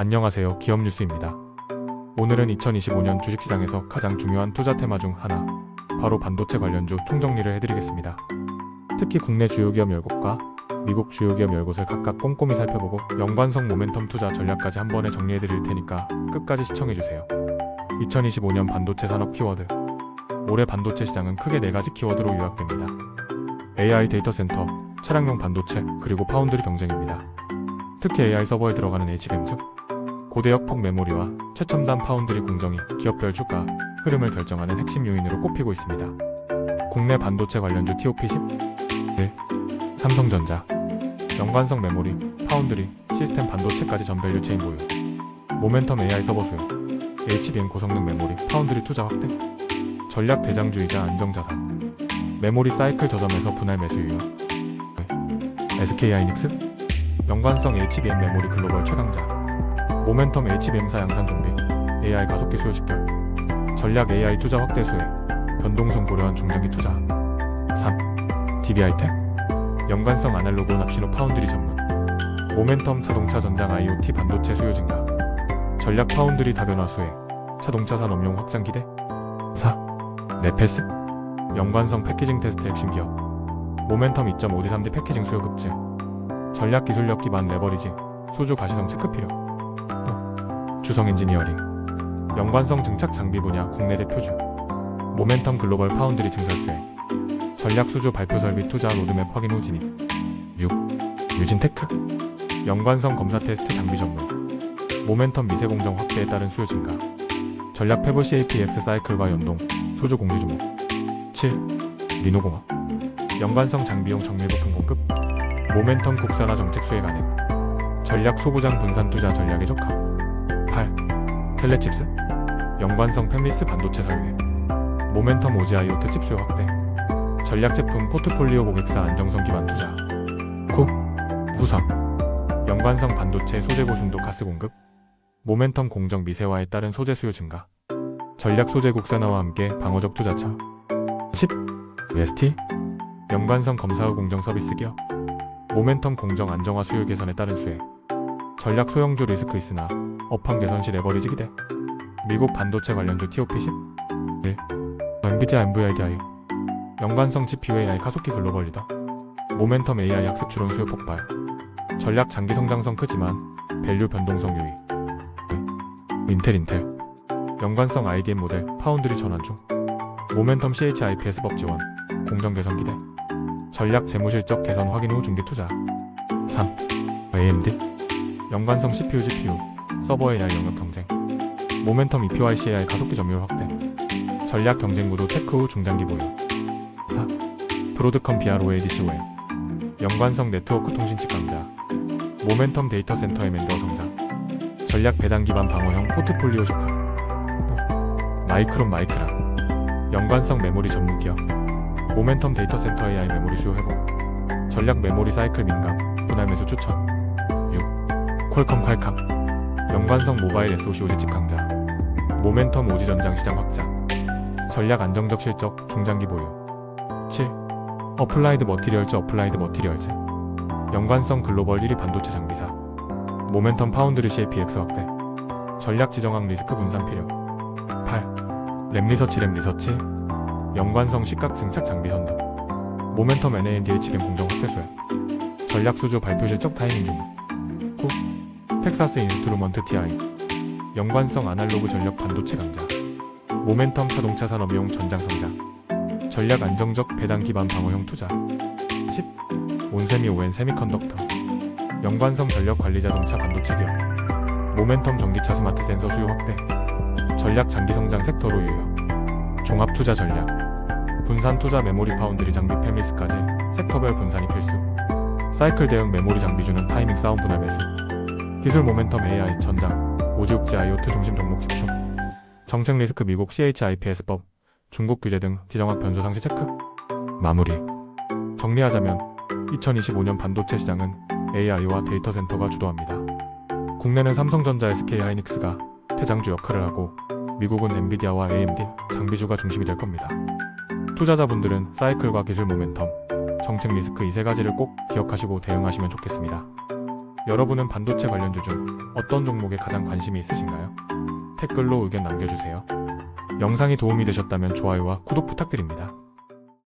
안녕하세요. 기업 뉴스입니다. 오늘은 2025년 주식시장에서 가장 중요한 투자 테마 중 하나, 바로 반도체 관련주 총정리를 해드리겠습니다. 특히 국내 주요 기업 10곳과 미국 주요 기업 10곳을 각각 꼼꼼히 살펴보고 연관성 모멘텀 투자 전략까지 한 번에 정리해드릴 테니까 끝까지 시청해주세요. 2025년 반도체 산업 키워드 올해 반도체 시장은 크게 네 가지 키워드로 요약됩니다. AI 데이터 센터, 차량용 반도체, 그리고 파운드리 경쟁입니다. 특히 AI 서버에 들어가는 HBM 즉 고대역 폭 메모리와 최첨단 파운드리 공정이 기업별 주가 흐름을 결정하는 핵심 요인으로 꼽히고 있습니다. 국내 반도체 관련주 TOP10, 네, 삼성전자, 연관성 메모리, 파운드리, 시스템 반도체까지 전밸류 체인 보유, 모멘텀 AI 서버 수요, HBM 고성능 메모리, 파운드리 투자 확대, 전략 대장주이자 안정자산, 메모리 사이클 저점에서 분할 매수 유효, 네, SK 하이닉스, 연관성 HBM 메모리 글로벌 최강자, 모멘텀 HBM사 양산 정비, AI 가속기 수요 식별, 전략 AI 투자 확대 수혜, 변동성 고려한 중장기 투자. 3. DBI텍, 연관성 아날로그 납신호 파운드리 전문, 모멘텀 자동차 전장 IoT 반도체 수요 증가, 전략 파운드리 다변화 수혜, 자동차 산업용 확장 기대. 4. 네페스, 연관성 패키징 테스트 핵심 기업, 모멘텀 2.5D 3D 패키징 수요 급증, 전략 기술력 기반 레버리지, 소주 가시성 체크 필요. 주성 엔지니어링, 연관성 증착 장비 분야 국내 대표주, 모멘텀 글로벌 파운드리 증설수혜, 전략 수주 발표 설비 투자 로드맵 확인 후 진입. 6. 유진 테크, 연관성 검사 테스트 장비 전문, 모멘텀 미세 공정 확대에 따른 수요 증가, 전략 페브 CAPX 사이클과 연동, 소주 공시 주목. 7. 리노공업, 연관성 장비용 정밀 부품 공급, 모멘텀 국산화 정책 수혜 가능, 전략 소부장 분산 투자 전략의 적합. 8. 텔레칩스 연관성 팹리스 반도체 설계 모멘텀 오지 IoT 칩 수요 확대. 전략 제품 포트폴리오 고객사 안정성 기반 투자. 9. 후선 연관성 반도체 소재 고순도 가스 공급. 모멘텀 공정 미세화에 따른 소재 수요 증가. 전략 소재 국산화와 함께 방어적 투자처 10. 웨스티. 연관성 검사 후 공정 서비스 기업. 모멘텀 공정 안정화 수요 개선에 따른 수혜. 전략 소형주 리스크 있으나 업황 개선 시 레버리지 기대 미국 반도체 관련주 TOP10 1. 엔비디아 NVIDI 연관성 GPU AI 가속기 글로벌 리더. 모멘텀 AI 학습 추론 수요 폭발. 전략 장기 성장성 크지만 밸류 변동성 유의. 2. 인텔 인텔. 연관성 IDM 모델 파운드리 전환 중. 모멘텀 CHIPS 법 지원. 공정 개선 기대. 전략 재무실적 개선 확인 후 중기 투자. 3. AMD 연관성 CPU GPU 서버 AI 영역 경쟁, 모멘텀 EPY AI 가속기 점유율 확대, 전략 경쟁 구도 체크 후 중장기 보유. 4. 브로드컴 BROADC OM, 연관성 네트워크 통신 칩 강자, 모멘텀 데이터 센터 M&A 성장, 전략 배당 기반 방어형 포트폴리오 적합. 5. 마이크론 마이크라, 연관성 메모리 전문 기업, 모멘텀 데이터 센터 AI 메모리 수요 회복, 전략 메모리 사이클 민감, 분할 매수 추천. 6. 퀄컴 퀄컴, 연관성 모바일 SOC 오지집 강자, 모멘텀 오지 전장 시장 확장, 전략 안정적 실적 중장기 보유. 7. 어플라이드 머티리얼즈 어플라이드 머티리얼즈, 연관성 글로벌 1위 반도체 장비사, 모멘텀 파운드리 CAPX 확대, 전략 지정학 리스크 분산 필요. 8. 램리서치 램리서치, 연관성 시각 증착 장비 선도, 모멘텀 NANDH 램 공정 확대 수요, 전략 수주 발표 실적 타이밍 중. 9. 텍사스 인스트루먼트 TI 연관성 아날로그 전력 반도체 강자 모멘텀 자동차 산업용 전장 성장 전략 안정적 배당 기반 방어형 투자 10. 온세미 오엔 세미컨덕터 연관성 전력 관리 자동차 반도체 기업 모멘텀 전기차 스마트 센서 수요 확대 전략 장기 성장 섹터로 유효 종합 투자 전략 분산 투자 메모리 파운드리 장비 페미스까지 섹터별 분산이 필수 사이클 대응 메모리 장비주는 타이밍 싸움 분할 매수 기술 모멘텀 AI 전장, 오지육지 IoT 중심 종목 집중, 정책 리스크 미국 CHIPS법, 중국 규제 등 지정학 변수 상시 체크. 마무리. 정리하자면 2025년 반도체 시장은 AI와 데이터 센터가 주도합니다. 국내는 삼성전자 SK 하이닉스가 대장주 역할을 하고 미국은 엔비디아와 AMD 장비주가 중심이 될 겁니다. 투자자분들은 사이클과 기술 모멘텀, 정책 리스크 이 세 가지를 꼭 기억하시고 대응하시면 좋겠습니다. 여러분은 반도체 관련주 중 어떤 종목에 가장 관심이 있으신가요? 댓글로 의견 남겨주세요. 영상이 도움이 되셨다면 좋아요와 구독 부탁드립니다.